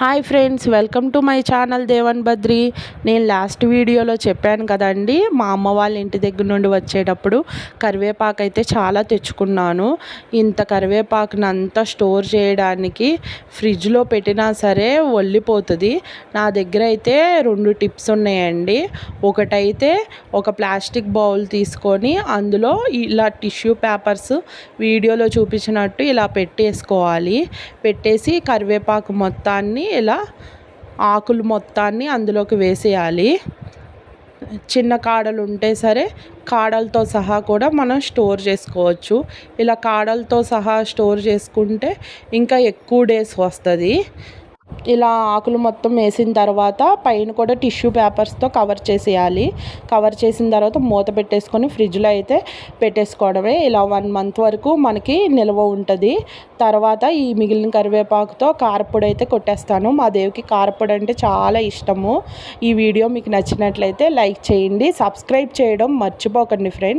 Hi friends welcome to my channel Devan Badri. నేను last వీడియోలో చెప్పాను కదండి మా అమ్మ వాళ్ళ ఇంటి దగ్గర నుండి వచ్చేటప్పుడు కరివేపాకు అయితే చాలా తెచ్చుకున్నాను. ఇంత కరివేపాకుని అంతా స్టోర్ చేయడానికి ఫ్రిడ్జ్లో పెట్టినా సరే ఒల్లిపోతుంది నా దగ్గర అయితే రెండు టిప్స్ ఉన్నాయండి. ఒకటైతే ఒక ప్లాస్టిక్ బౌల్ తీసుకొని అందులో ఇలా టిష్యూ పేపర్స్ వీడియోలో చూపించినట్టు ఇలా పెట్టేసుకోవాలి. పెట్టేసి కరివేపాకు మొత్తాన్ని ఇలా ఆకులు మొత్తాన్ని అందులోకి వేసేయాలి. చిన్న కాడలు ఉంటే సరే కాడలతో సహా కూడా మనం స్టోర్ చేసుకోవచ్చు. ఇలా కాడలతో సహా స్టోర్ చేసుకుంటే ఇంకా ఎక్కువ డేస్ వస్తుంది. ఇలా ఆకులు మొత్తం వేసిన తర్వాత పైన కూడా టిష్యూ పేపర్స్తో కవర్ చేసేయాలి. కవర్ చేసిన తర్వాత మూత పెట్టేసుకొని ఫ్రిడ్జ్లో అయితే పెట్టేసుకోవడమే. ఇలా వన్ మంత్ వరకు మనకి నిల్వ ఉంటుంది. తర్వాత ఈ మిగిలిన కరివేపాకుతో కారపొడి అయితే కొట్టేస్తాను. మా దేవికి కారపొడి అంటే చాలా ఇష్టము. ఈ వీడియో మీకు నచ్చినట్లయితే లైక్ చేయండి. సబ్స్క్రైబ్ చేయడం మర్చిపోకండి ఫ్రెండ్స్.